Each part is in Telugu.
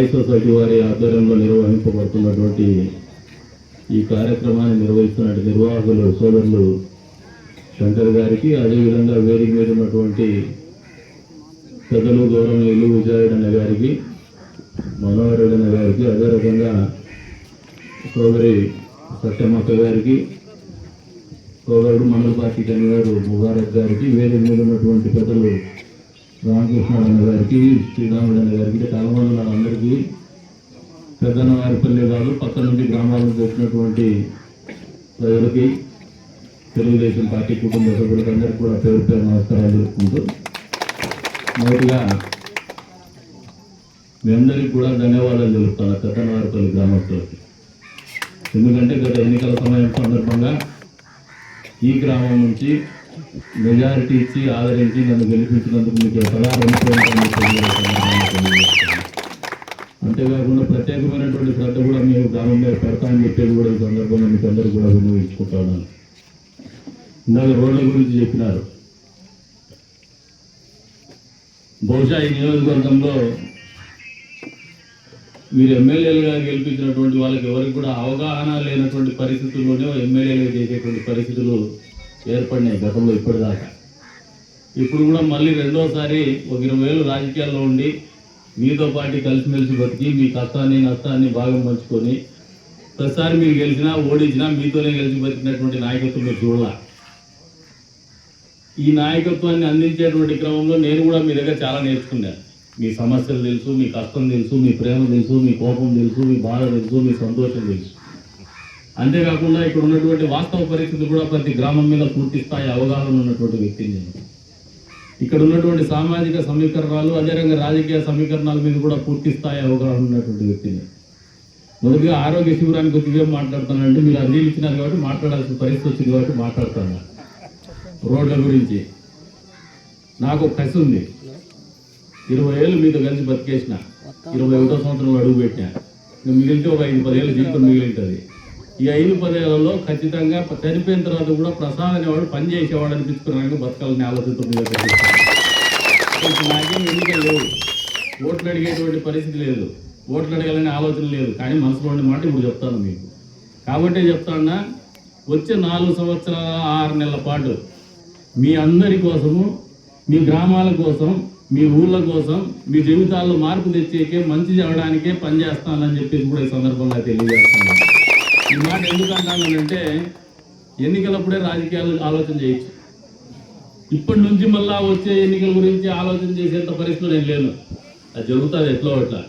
సాయి సొసైటీ వారి ఆధ్వర్యంలో నిర్వహింపబడుతున్నటువంటి ఈ కార్యక్రమాన్ని నిర్వహిస్తున్న నిర్వాహకులు సోదరులు శంకర్ గారికి అదేవిధంగా వేదిక మీద ఉన్నటువంటి పెద్దలు గౌరవనీయులు విజయడన్న గారికి మనోహరెడ్డన్న గారికి అదే రకంగా సోదరి సత్యమక్క గారికి సోదరుడు మండల పార్టీ కన్వీనర్ ముబారక్ గారికి వేదిక మీద ఉన్నటువంటి పెద్దలు రామకృష్ణ గారికి శ్రీరాముడు గారికి చాలా అందరికీ పెద్దన్న వారిపల్లి కాదు పక్క నుండి గ్రామాలకు వచ్చినటువంటి ప్రజలకి తెలుగుదేశం పార్టీ కుటుంబ సభ్యులకు అందరికీ కూడా పేరు పేరు నమస్కారాలు తెలుపుకుంటూ మొదటిగా మీ అందరికీ కూడా ధన్యవాదాలు తెలుపుతాను పెద్దన్న వారిపల్లి గ్రామస్తులకి. ఎందుకంటే గత ఎన్నికల సమయం సందర్భంగా ఈ గ్రామం నుంచి మెజారిటీ ఇచ్చి ఆదరించి నన్ను గెలిపించినందుకు మీకు సదా అంతేకాకుండా ప్రత్యేకమైనటువంటి శ్రద్ధ కూడా మీరు గ్రామం మీద పెడతా అని చెప్పేది కూడా ఈ సందర్భంగా మీకు అందరూ కూడా వినియోగించుకుంటాను. ఇందాక రోడ్ల గురించి చెప్పినారు. బహుశా ఈ నియోజకవర్గంలో మీరు ఎమ్మెల్యేలుగా గెలిపించినటువంటి వాళ్ళకి ఎవరికి కూడా అవగాహన లేనటువంటి పరిస్థితుల్లోనే ఎమ్మెల్యేలుగా చేసేటువంటి పరిస్థితులు ఏర్పడినాయి గతంలో ఇప్పటిదాకా. ఇప్పుడు కూడా మళ్ళీ రెండోసారి ఒక ఇరవై వేలు రాజకీయాల్లో ఉండి మీతో పాటు కలిసిమెలిసి బతికి మీ కష్టాన్ని నష్టాన్ని భాగం పంచుకొని ప్రతిసారి మీరు గెలిచినా ఓడించినా మీతోనే గెలిచి బతికినటువంటి నాయకత్వం మీరు చూడాల? ఈ నాయకత్వాన్ని అందించేటువంటి క్రమంలో నేను కూడా మీ దగ్గర చాలా నేర్చుకున్నాను. మీ సమస్యలు తెలుసు మీ కష్టం తెలుసు మీ ప్రేమ తెలుసు మీ కోపం తెలుసు మీ బాధ తెలుసు మీ సంతోషం తెలుసు. అంతేకాకుండా ఇక్కడ ఉన్నటువంటి వాస్తవ పరిస్థితి కూడా ప్రతి గ్రామం మీద పూర్తి స్థాయి అవగాహన ఉన్నటువంటి వ్యక్తి నేను. ఇక్కడ ఉన్నటువంటి సామాజిక సమీకరణాలు అదేవిధంగా రాజకీయ సమీకరణాల మీద కూడా పూర్తి స్థాయి అవగాహన ఉన్నటువంటి వ్యక్తిని మొదటిగా ఆరోగ్య శిబిరానికి వచ్చి మాట్లాడుతానంటే మీరు అర్జీలు ఇచ్చినారు కాబట్టి మాట్లాడాల్సిన పరిస్థితి వచ్చింది కాబట్టి మాట్లాడుతాను రోడ్ల గురించి. నాకు ఒక కసి ఉంది. ఇరవై ఏళ్ళు మీతో కలిసి బతికేసిన. ఇరవై ఒకటో సంవత్సరంలో అడుగు పెట్టిన. ఇంకా మిగిలితే ఒక ఐదు పదేళ్ళ జీవితం మిగిలింటుంది. ఈ ఐదు పదేళ్ళలో ఖచ్చితంగా చనిపోయిన తర్వాత కూడా ప్రసాద్ అనేవాడు పని చేసేవాడు అనిపించుకున్నాక బతకాలని ఆలోచనతో నాకేం ఎన్నికలు లేవు. ఓట్లు అడిగేటువంటి పరిస్థితి లేదు. ఓట్లు అడగాలనే ఆలోచన లేదు. కానీ మనసులోని మాట ఇప్పుడు చెప్తాను మీకు. కాబట్టి చెప్తాన్నా వచ్చే నాలుగు సంవత్సరాల ఆరు నెలల పాటు మీ అందరి కోసము మీ గ్రామాల కోసం మీ ఊళ్ళ కోసం మీ జీవితాల్లో మార్పు తెచ్చేకే మంచి చేయడానికే పనిచేస్తానని చెప్పేసి కూడా ఈ సందర్భంగా తెలియజేస్తాను ఈ మాట ఎందుకు అంటానంటే ఎన్నికలప్పుడే రాజకీయాలు ఆలోచన చేయొచ్చు. ఇప్పటి నుంచి మళ్ళా వచ్చే ఎన్నికల గురించి ఆలోచన చేసేంత పరిస్థితులు నేను లేను అది జరుగుతుంది ఎట్లో అట్లా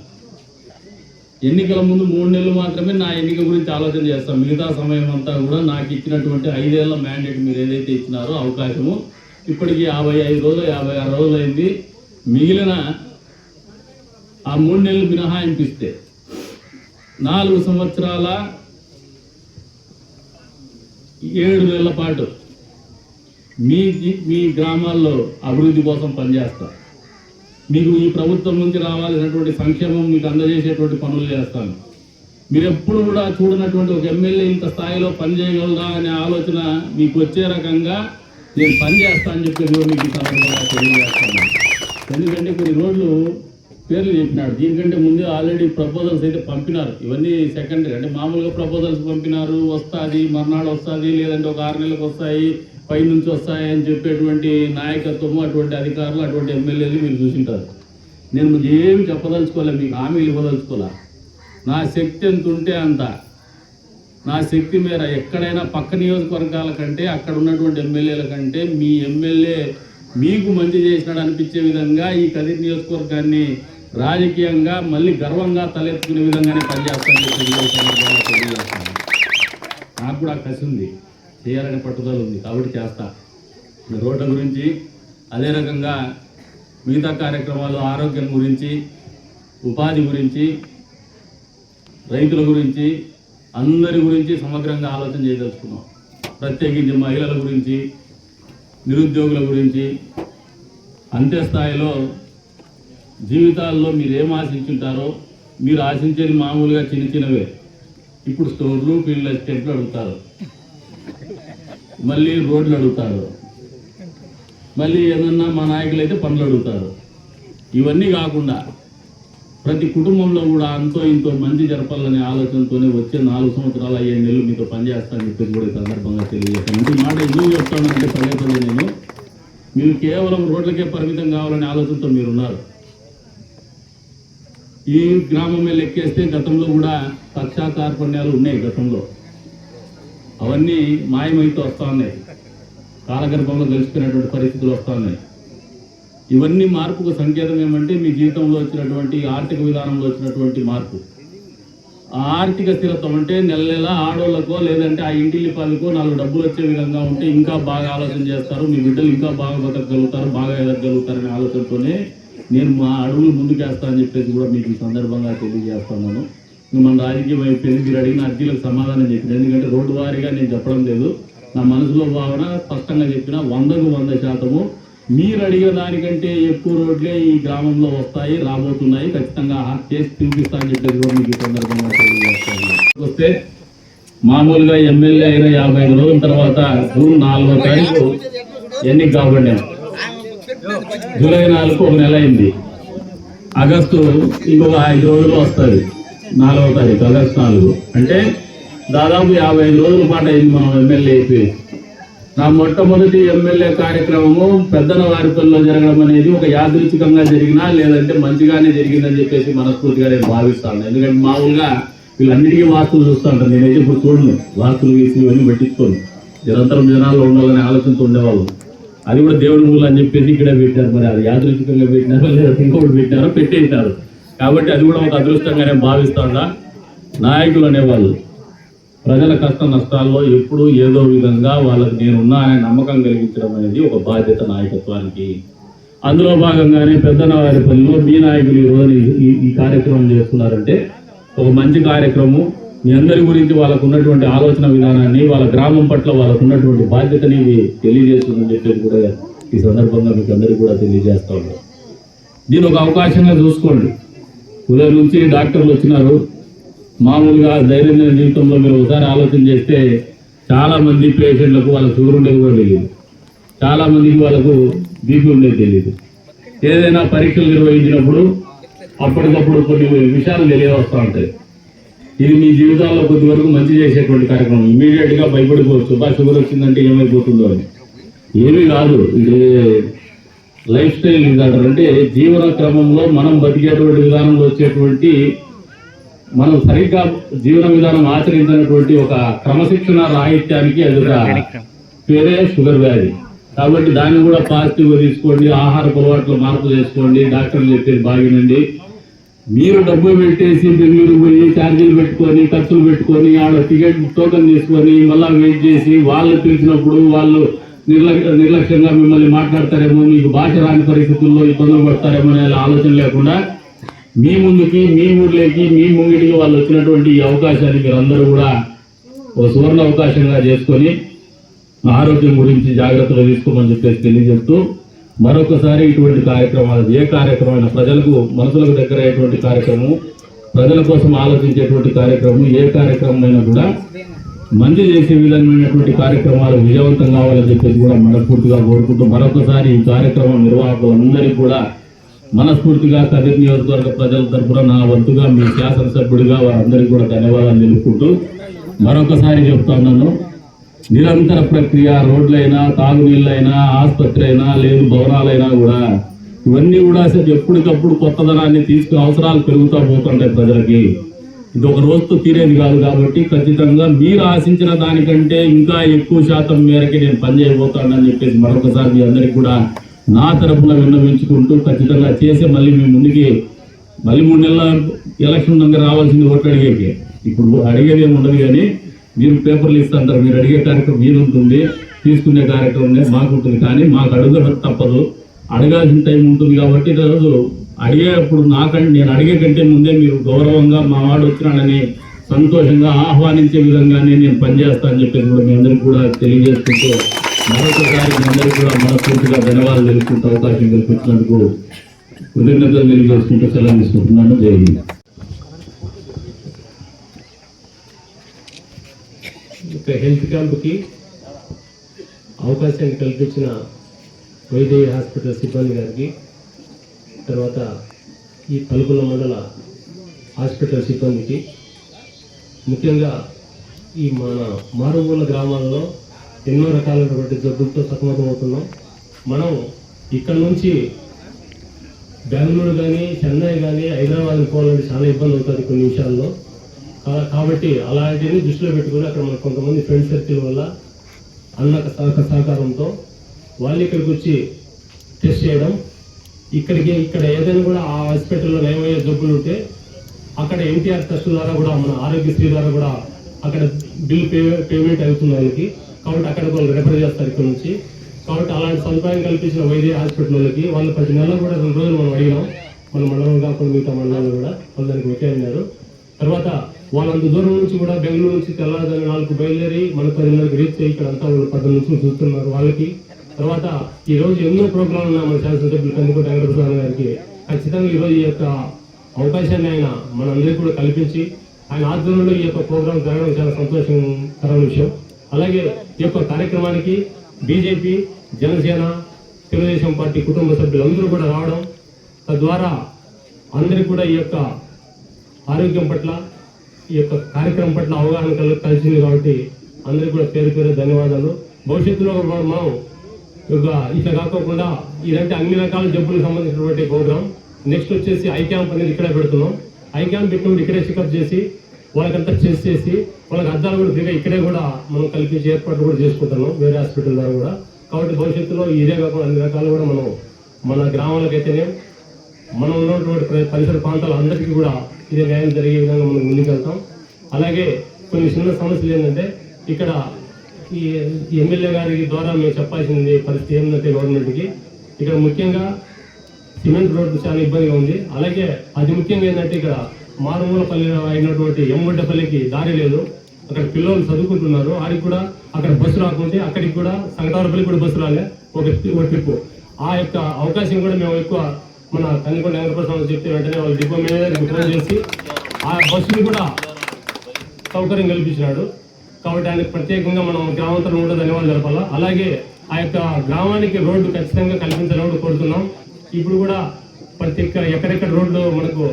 ఎన్నికల ముందు మూడు నెలలు మాత్రమే నా ఎన్నిక గురించి ఆలోచన చేస్తాం. మిగతా సమయం అంతా కూడా నాకు ఇచ్చినటువంటి ఐదేళ్ళ మ్యాండేట్ మీరు ఏదైతే ఇచ్చినారో అవకాశము ఇప్పటికి యాభై ఐదు రోజులు యాభై ఆరు రోజులు అయింది. మిగిలిన ఆ మూడు నెలలు మినహాయింపిస్తే నాలుగు సంవత్సరాల ఏడు నెలల పాటు మీ మీ గ్రామాల్లో అభివృద్ధి కోసం పనిచేస్తా. మీకు ఈ ప్రభుత్వం నుంచి రావాల్సినటువంటి సంక్షేమం మీకు అందజేసేటువంటి పనులు చేస్తాను. మీరు ఎప్పుడు కూడా చూడనటువంటి ఒక ఎమ్మెల్యే ఇంత స్థాయిలో పనిచేయగలరా అనే ఆలోచన మీకు వచ్చే రకంగా నేను పని చేస్తా అని మీకు సందర్భంగా తెలియజేస్తాను ఎందుకంటే కొన్ని రోజులు పేర్లు చెప్పినాడు. దీనికంటే ముందే ఆల్రెడీ ప్రపోజల్స్ అయితే పంపినారు. ఇవన్నీ సెకండరీ అంటే మామూలుగా ప్రపోజల్స్ పంపినారు. వస్తుంది మర్నాడు వస్తుంది లేదంటే ఒక ఆరు నెలలకు వస్తాయి పై నుంచి వస్తాయి అని చెప్పేటువంటి నాయకత్వము అటువంటి అధికారులు అటువంటి ఎమ్మెల్యేలు మీరు చూసింటారు. నేను మీకు ఏమి చెప్పదలుచుకోలే మీకు హామీలు ఇవ్వదలుచుకోలే. నా శక్తి ఎంత ఉంటే అంత. నా శక్తి మేర ఎక్కడైనా పక్క నియోజకవర్గాల కంటే అక్కడ ఉన్నటువంటి ఎమ్మెల్యేల కంటే మీ ఎమ్మెల్యే మీకు మంచి చేసినాడు అనిపించే విధంగా ఈ కదిరి నియోజకవర్గాన్ని రాజకీయంగా మళ్ళీ గర్వంగా తలెత్తుకునే విధంగానే పనిచేస్తాను తెలియజేస్తాను. నాకు కూడా కసి ఉంది. చేయాలనే పట్టుదల ఉంది. కాబట్టి చేస్తా. రోడ్ల గురించి అదే రకంగా మిగతా కార్యక్రమాలు ఆరోగ్యం గురించి ఉపాధి గురించి రైతుల గురించి అందరి గురించి సమగ్రంగా ఆలోచన చేయదలుచుకున్నాం. ప్రత్యేకించి మహిళల గురించి నిరుద్యోగుల గురించి అంత్యస్థాయిలో జీవితాల్లో మీరు ఏం ఆశించుంటారో మీరు ఆశించేది మామూలుగా చిన్న చిన్నవే. ఇప్పుడు స్టోర్లు ఫీల్డ్ ఎస్టేట్లు అడుగుతారు. మళ్ళీ రోడ్లు అడుగుతారు. మళ్ళీ ఏదన్నా మా నాయకులు అయితే పనులు అడుగుతారు. ఇవన్నీ కాకుండా ప్రతి కుటుంబంలో కూడా అంతో ఇంతో మంచి జరపాలనే ఆలోచనతోనే వచ్చే నాలుగు సంవత్సరాలు అయ్యే నెలలు మీతో పనిచేస్తానని చెప్పేసి కూడా ఈ సందర్భంగా తెలియజేస్తాను ఈ మాట ఎందుకు చెప్తానంటే పదే పదే నేను మీరు కేవలం రోడ్లకే పరిమితం కావాలనే ఆలోచనతో మీరు ఉన్నారు ఈ గ్రామమే లెక్కేస్తే గతంలో కూడా పక్షా కార్పణ్యాలు ఉన్నాయి గతంలో. అవన్నీ మాయమైతే వస్తూ ఉన్నాయి. కాలగర్భంలో కలిసిపోయినటువంటి పరిస్థితులు వస్తూ ఉన్నాయి. ఇవన్నీ మార్పుకు సంకేతం ఏమంటే మీ జీవితంలో వచ్చినటువంటి ఆర్థిక విధానంలో వచ్చినటువంటి మార్పు. ఆ ఆర్థిక స్థిరత్వం అంటే నెల నెల ఆడోళ్ళకో లేదంటే ఆ ఇంటిల్లి పాలకో నాలుగు డబ్బులు వచ్చే విధంగా ఉంటే ఇంకా బాగా ఆలోచన చేస్తారు మీ బిడ్డలు ఇంకా బాగా బతకగలుగుతారు బాగా ఎదగలుగుతారనే ఆలోచనతోనే నేను మా అడుగులు ముందుకేస్తా అని చెప్పేసి కూడా మీకు ఈ సందర్భంగా తెలియజేస్తున్నాను. మన రాజకీయ వైపు మీరు అడిగిన అర్జీలకు సమాధానం చెప్పింది ఎందుకంటే రోడ్డు వారీగా నేను చెప్పడం లేదు. నా మనసులో భావన స్పష్టంగా చెప్పిన వందకు వంద శాతము మీరు అడిగిన దానికంటే ఎక్కువ రోడ్లే ఈ గ్రామంలో వస్తాయి రాబోతున్నాయి. ఖచ్చితంగా చేసి చూపిస్తా అని చెప్పేసి కూడా మీకు ఈ సందర్భంగా తెలియజేస్తాను వస్తే మామూలుగా ఎమ్మెల్యే అయిన యాభై ఐదు రోజుల తర్వాత జూన్ నాలుగో తారీఖు ఎన్నిక కాబట్టి జూలై నాలుగు ఒక నెల అయింది. ఆగస్టు ఇంకొక ఐదు రోజులు వస్తుంది. నాలుగో తారీఖు ఆగస్టు నాలుగు. అంటే దాదాపు యాభై ఐదు రోజుల పాటు అయింది మనం ఎమ్మెల్యే అయిపోయి. నా మొట్టమొదటి ఎమ్మెల్యే కార్యక్రమము పెద్దన వారిపల్లిలో జరగడం అనేది ఒక యాదృచ్ఛికంగా జరిగినా లేదంటే మంచిగానే జరిగిందని చెప్పేసి మనస్ఫూర్తిగా నేను భావిస్తాను. ఎందుకంటే మామూలుగా వీళ్ళన్నిటికీ వార్తలు చూస్తూ ఉంటాను. నేనైతే ఇప్పుడు చూడను. వార్తలు గీసి ఇవన్నీ పెట్టించుకోను నిరంతరం జనాల్లో ఉండాలనే ఆలోచనతో ఉండేవాళ్ళు. అది కూడా దేవుడి మూల అని చెప్పేసి ఇక్కడ పెట్టారు. మరి అది యాదృచ్ఛికంగా పెట్టినారో లేదా ఇంకొకటి పెట్టినారో పెట్టేసినారు కాబట్టి అది కూడా ఒక అదృష్టంగానే నేను భావిస్తాడా నాయకులు అనేవాళ్ళు. ప్రజల కష్ట నష్టాల్లో ఎప్పుడూ ఏదో విధంగా వాళ్ళకి నేనున్నా అనే నమ్మకం కలిగించడం అనేది ఒక బాధ్యత నాయకత్వానికి. అందులో భాగంగానే పెద్దనవారిపల్లిలో మీ నాయకులు ఈరోజు ఈ ఈ కార్యక్రమం చేస్తున్నారంటే ఒక మంచి కార్యక్రమం మీ అందరి గురించి వాళ్ళకు ఉన్నటువంటి ఆలోచన విధానాన్ని వాళ్ళ గ్రామం పట్ల వాళ్ళకు ఉన్నటువంటి బాధ్యతని తెలియజేస్తుందని చెప్పేసి కూడా ఈ సందర్భంగా మీకు అందరికీ కూడా తెలియజేస్తా ఉన్నాను. దీని ఒక అవకాశంగా చూసుకోండి. ఉదయం నుంచి డాక్టర్లు వచ్చినారు. మామూలుగా దైనందిన జీవితంలో మీరు ఒకసారి ఆలోచన చేస్తే చాలామంది పేషెంట్లకు వాళ్ళకి షుగర్ ఉండేది కూడా తెలియదు. చాలామందికి వాళ్ళకు బీపీ ఉండేది తెలియదు. ఏదైనా పరీక్షలు నిర్వహించినప్పుడు అప్పటికప్పుడు కొన్ని విషయాలు తెలియవస్తూ ఉంటాయి. ఇది మీ జీవితాల్లో కొద్ది వరకు మంచి చేసేటువంటి కార్యక్రమం. ఇమీడియట్గా భయపడిపోవచ్చు. బా షుగర్ వచ్చిందంటే ఏమైపోతుందో అని. ఏమీ కాదు. ఇది లైఫ్ స్టైల్ డిజార్డర్ అంటే జీవన క్రమంలో మనం బతికేటువంటి విధానంలో వచ్చేటువంటి మనం సరిగ్గా జీవన విధానం ఆచరించినటువంటి ఒక క్రమశిక్షణ రాహిత్యానికి అది ఒక పేరే షుగర్ వ్యాధి. కాబట్టి దాన్ని కూడా పాజిటివ్గా తీసుకోండి. ఆహార అలవాట్లు మార్పు చేసుకోండి. డాక్టర్లు చెప్పేది బాగినండి. మీరు డబ్బు పెట్టేసి బెంగళూరు పోయి ఛార్జీలు పెట్టుకొని ఖర్చులు పెట్టుకొని ఆడ టికెట్ టోకెన్ తీసుకొని మళ్ళీ వెయిట్ చేసి వాళ్ళు పిలిచినప్పుడు వాళ్ళు నిర్లక్ష్య నిర్లక్ష్యంగా మిమ్మల్ని మాట్లాడతారేమో మీకు భాష రాని పరిస్థితుల్లో ఇబ్బందులు పడతారేమో అనే ఆలోచన లేకుండా మీ ముందుకి మీ ఊర్లోకి మీ ముంగిటికి వాళ్ళు వచ్చినటువంటి ఈ అవకాశాన్ని మీరు అందరూ కూడా ఒక సువర్ణ అవకాశంగా చేసుకొని ఆరోగ్యం గురించి జాగ్రత్తలు తీసుకోమని చెప్పేసి తెలియజేస్తూ మరొకసారి ఇటువంటి కార్యక్రమాలు ఏ కార్యక్రమం ప్రజలకు మనసులకు దగ్గర అయ్యేటువంటి కార్యక్రమం ప్రజల కోసం ఆలోచించేటువంటి కార్యక్రమం ఏ కార్యక్రమం అయినా కూడా మంచి చేసే విధమైనటువంటి కార్యక్రమాలు విజయవంతం కావాలని చెప్పేసి కూడా మనస్ఫూర్తిగా కోరుకుంటూ మరొకసారి ఈ కార్యక్రమం నిర్వాహకులందరికీ కూడా మనస్ఫూర్తిగా కదిరి నియోజకవర్గ ప్రజల తరఫున నా వంతుగా మీ శాసనసభ్యుడిగా వారందరికీ కూడా ధన్యవాదాలు తెలుపుకుంటూ మరొకసారి చెప్తా ఉన్నాను. నిరంతర ప్రక్రియ రోడ్లైనా తాగునీళ్ళైనా ఆసుపత్రి అయినా లేదు భవనాలైనా కూడా ఇవన్నీ కూడా అసలు ఎప్పటికప్పుడు కొత్తదనాన్ని తీసుకుని అవసరాలు పెరుగుతూ పోతుంటాయి ప్రజలకి. ఇది ఒక రోజుతో తీరేది కాదు కాబట్టి ఖచ్చితంగా మీరు ఆశించిన దానికంటే ఇంకా ఎక్కువ శాతం మేరకి నేను పనిచేయబోతానని చెప్పేసి మరొకసారి మీ అందరికి కూడా నా తరపున విన్నవించుకుంటూ ఖచ్చితంగా చేసి మళ్ళీ మీ ముందుకి మళ్ళీ మూడు నెలల ఎలక్షన్ దగ్గర రావాల్సింది ఓట్లు అడిగేకి. ఇప్పుడు అడిగేది ఏమి ఉండదు కానీ మీరు పేపర్లు ఇస్తుంటారు మీరు అడిగే కార్యక్రమం మీరుంటుంది తీసుకునే కార్యక్రమం మాకు ఉంటుంది. కానీ మాకు అడుగు తప్పదు. అడగాల్సిన టైం ఉంటుంది కాబట్టి ఈరోజు అడిగేటప్పుడు నాకంటే నేను అడిగే కంటే ముందే మీరు గౌరవంగా మా వాడు వచ్చినాడని సంతోషంగా ఆహ్వానించే విధంగానే నేను పనిచేస్తానని చెప్పేసి కూడా మీ అందరికీ కూడా తెలియజేసుకుంటూ మరొకసారి మీ అందరికీ కూడా మనస్ఫూర్తిగా ధన్యవాదాలు తెలుసుకుంటే అవకాశం కల్పించినందుకు కృతజ్ఞతలు తెలియజేసుకుంటూ సెలవు తీసుకుంటున్నాను. జై హింద్ ఒక హెల్త్ క్యాంప్కి అవకాశాన్ని కల్పించిన వైద్య హాస్పిటల్ సిబ్బంది గారికి తర్వాత ఈ పలుకుల మండల హాస్పిటల్ సిబ్బందికి ముఖ్యంగా ఈ మన మారుమూల గ్రామాల్లో ఎన్నో రకాలైనటువంటి జబ్బులతో సతమతమవుతున్నాం మనం ఇక్కడ నుంచి బెంగళూరు కానీ చెన్నై కానీ హైదరాబాద్ పోవాలంటే చాలా ఇబ్బంది అవుతుంది కొన్ని విషయాల్లో. కాబట్టి అలాంటివి దృష్టిలో పెట్టుకుని అక్కడ మన కొంతమంది ఫ్రెండ్ సర్కిల్ వల్ల అన్న సహక సహకారంతో వాళ్ళు ఇక్కడికి వచ్చి టెస్ట్ చేయడం. ఇక్కడికి ఇక్కడ ఏదైనా కూడా ఆ హాస్పిటల్లో నయమయ్యే జబ్బులు ఉంటే అక్కడ ఎన్టీఆర్ ట్రస్ట్ ద్వారా కూడా మన ఆరోగ్యశ్రీ ద్వారా కూడా అక్కడ బిల్ పే పేమెంట్ అవుతుంది వాళ్ళకి కాబట్టి అక్కడ వాళ్ళు రెఫర్ చేస్తారు ఇక్కడ నుంచి. కాబట్టి అలాంటి సదుపాయం కల్పించిన వైద్య హాస్పిటల్ వాళ్ళకి వాళ్ళు ప్రతి నెలలో కూడా రెండు రోజులు మనం అడిగినాం. మన మండలం కాకుండా మిగతా మండలాలు కూడా. వాళ్ళు దానికి ఓకే అన్నారు. తర్వాత వాళ్ళంత దూరం నుంచి కూడా బెంగళూరు నుంచి తెల్లారుజాము నాలుగు బయలుదేరి మన పదిన్నరకు రీచ్ అయ్యి ఇక్కడ అంతా వాళ్ళు పది నుంచి చూస్తున్నారు వాళ్ళకి. తర్వాత ఈ రోజు ఎన్నో ప్రోగ్రాంలు ఉన్నాయి మన శాసనసభ్యులు కందుకోట వెంకటప్రసాద్ గారికి. ఖచ్చితంగా ఈ రోజు ఈ యొక్క అవకాశాన్ని ఆయన మనందరికీ కూడా కల్పించి ఆయన ఆధ్వర్యంలో ఈ యొక్క ప్రోగ్రాం జరగడం చాలా సంతోషకరమైన విషయం. అలాగే ఈ యొక్క కార్యక్రమానికి బీజేపీ జనసేన తెలుగుదేశం పార్టీ కుటుంబ సభ్యులందరూ కూడా రావడం తద్వారా అందరికీ కూడా ఈ యొక్క ఆరోగ్యం పట్ల ఈ యొక్క కార్యక్రమం పట్ల అవగాహన కల కలిసింది కాబట్టి అందరికీ కూడా పేరు పేరు ధన్యవాదాలు. భవిష్యత్తులో కూడా మనం ఒక ఇట్లా కాకోకుండా ఇలాంటి అన్ని రకాల జబ్బులకు సంబంధించినటువంటి ప్రోగ్రామ్ నెక్స్ట్ వచ్చేసి ఐ క్యాంప్ అనేది ఇక్కడే పెడుతున్నాం. ఐ క్యాంప్ పెట్టినప్పుడు ఇక్కడే చెకప్ చేసి వాళ్ళకంతా చెక్ చేసి వాళ్ళకి అద్దాలు కూడా ఫ్రీగా ఇక్కడే కూడా మనం కల్పించి ఏర్పాట్లు కూడా చేసుకుంటున్నాం వేరే హాస్పిటల్ ద్వారా కూడా. కాబట్టి భవిష్యత్తులో ఇదే కాకుండా అన్ని రకాలు కూడా మనం మన గ్రామాలకైతేనే మనం ఉన్నటువంటి పరిసర ప్రాంతాల అందరికీ కూడా ఇదే న్యాయం జరిగే విధంగా మనం ముందుకెళ్తాం. అలాగే కొన్ని చిన్న సమస్యలు ఏంటంటే ఇక్కడ ఈ ఎమ్మెల్యే గారి ద్వారా మేము చెప్పాల్సింది పరిస్థితి ఏంటంటే గవర్నమెంట్కి. ఇక్కడ ముఖ్యంగా సిమెంట్ రోడ్డు చాలా ఇబ్బందిగా ఉంది. అలాగే అది ముఖ్యంగా ఏంటంటే ఇక్కడ మారుమూల పల్లె అయినటువంటి ఎమ్మగడ్డపల్లికి దారి లేదు. అక్కడ పిల్లలు చదువుకుంటున్నారు. ఆడికి కూడా అక్కడ బస్సు రాకుంటే అక్కడికి కూడా సంగటారపల్లి కూడా బస్సు రాలే. ఒక ఒక ట్రిప్ ఆ యొక్క అవకాశం కూడా మేము ఎక్కువ మన కన్నికొండ వెంకటప్రసాద్ చెప్తే వెంటనే వాళ్ళు డిపో మేనేజర్కి ఫోన్ చేసి ఆ బస్సుని కూడా సౌకర్యం కల్పించినాడు. కాబట్టి ఆయనకు ప్రత్యేకంగా మనం గ్రామాంతరం కూడా ధన్యవాదాలు జరపాలా అలాగే ఆ యొక్క గ్రామానికి రోడ్డు ఖచ్చితంగా కల్పించాలని కోరుతున్నాం. ఇప్పుడు కూడా ప్రతి ఒక్క ఎక్కడెక్కడ రోడ్లు మనకు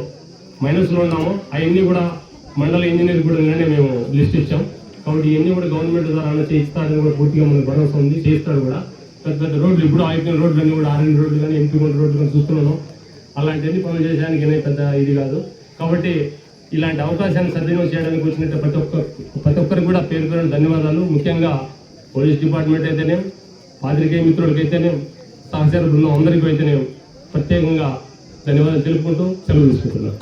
మైనస్లో ఉన్నామో అవన్నీ కూడా మండల ఇంజనీర్ కూడా నిన్ననే మేము లిస్ట్ ఇచ్చాం. కాబట్టి ఇవన్నీ కూడా గవర్నమెంట్ ద్వారా అన్న చేయిస్తారని కూడా పూర్తిగా మనకు భరోసా ఉంది. చేయిస్తాడు కూడా. పెద్ద పెద్ద రోడ్లు ఇప్పుడు ఆగిపోయిన రోడ్లు అన్ని కూడా ఆర్ఎన్ రోడ్లు కానీ ఎంపీ రోడ్లు కానీ చూస్తున్నాను. అలాంటివన్నీ పనులు చేయడానికి పెద్ద ఇది కాదు. కాబట్టి ఇలాంటి అవకాశాన్ని సద్వినియోగం చేయడానికి వచ్చినట్టు ప్రతి ఒక్క ప్రతి ఒక్కరికి కూడా పేరు పేరు ధన్యవాదాలు. ముఖ్యంగా పోలీస్ డిపార్ట్మెంట్ అయితేనే పాత్రికేయ మిత్రులకైతేనే సహచార బృందం అందరికీ అయితేనే ప్రత్యేకంగా ధన్యవాదాలు తెలుపుకుంటూ సెలవు తీసుకుంటున్నాను.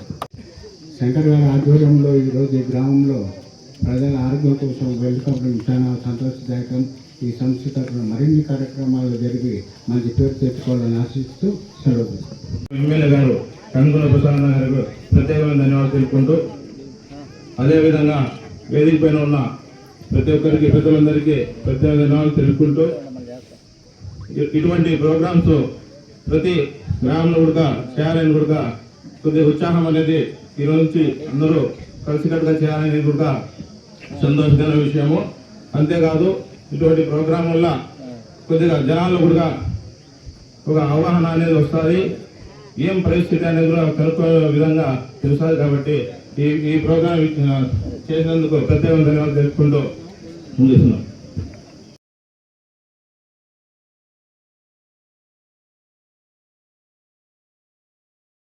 శంకర్ గారి ఆధ్వర్యంలో ఈరోజు ఈ గ్రామంలో ప్రజల ఆరోగ్యం కోసం వెళ్ళటం చాలా సంతోషదాయకం ఈ సంస్థ తరఫున మరిన్ని కార్యక్రమాలు జరిగి మంచి పేరు తెచ్చుకోవాలని ఆశిస్తూ సెలవు ఎమ్మెల్యే గారు కనుగొల ప్రసాద్ గారికి ప్రత్యేకమైన ధన్యవాదాలు తెలుపుకుంటూ అదేవిధంగా వేదిక పైన ఉన్న ప్రతి ఒక్కరికి పెద్దలందరికీ ప్రత్యేక ధన్యవాదాలు తెలుపుకుంటూ ఇటువంటి ప్రోగ్రామ్స్ ప్రతి గ్రామంలో కూడా చేయాలని కూడా కొద్దిగా ఉత్సాహం అనేది ఈ రోజు నుంచి అందరూ కలిసికట్టుగా చేయాలనేది కూడా సంతోషకరమైన విషయము. అంతేకాదు ఇటువంటి ప్రోగ్రాం వల్ల కొద్దిగా జనాల్లో కూడా ఒక అవగాహన అనేది వస్తుంది. ఏం పరిస్థితి అనేది కూడా కనుక్కునే విధంగా తెలుస్తుంది కాబట్టి ఈ ఈ ప్రోగ్రాం చేసినందుకు ప్రత్యేక ధన్యవాదాలు తెలుపుకుంటూ ముగిస్తున్నాం.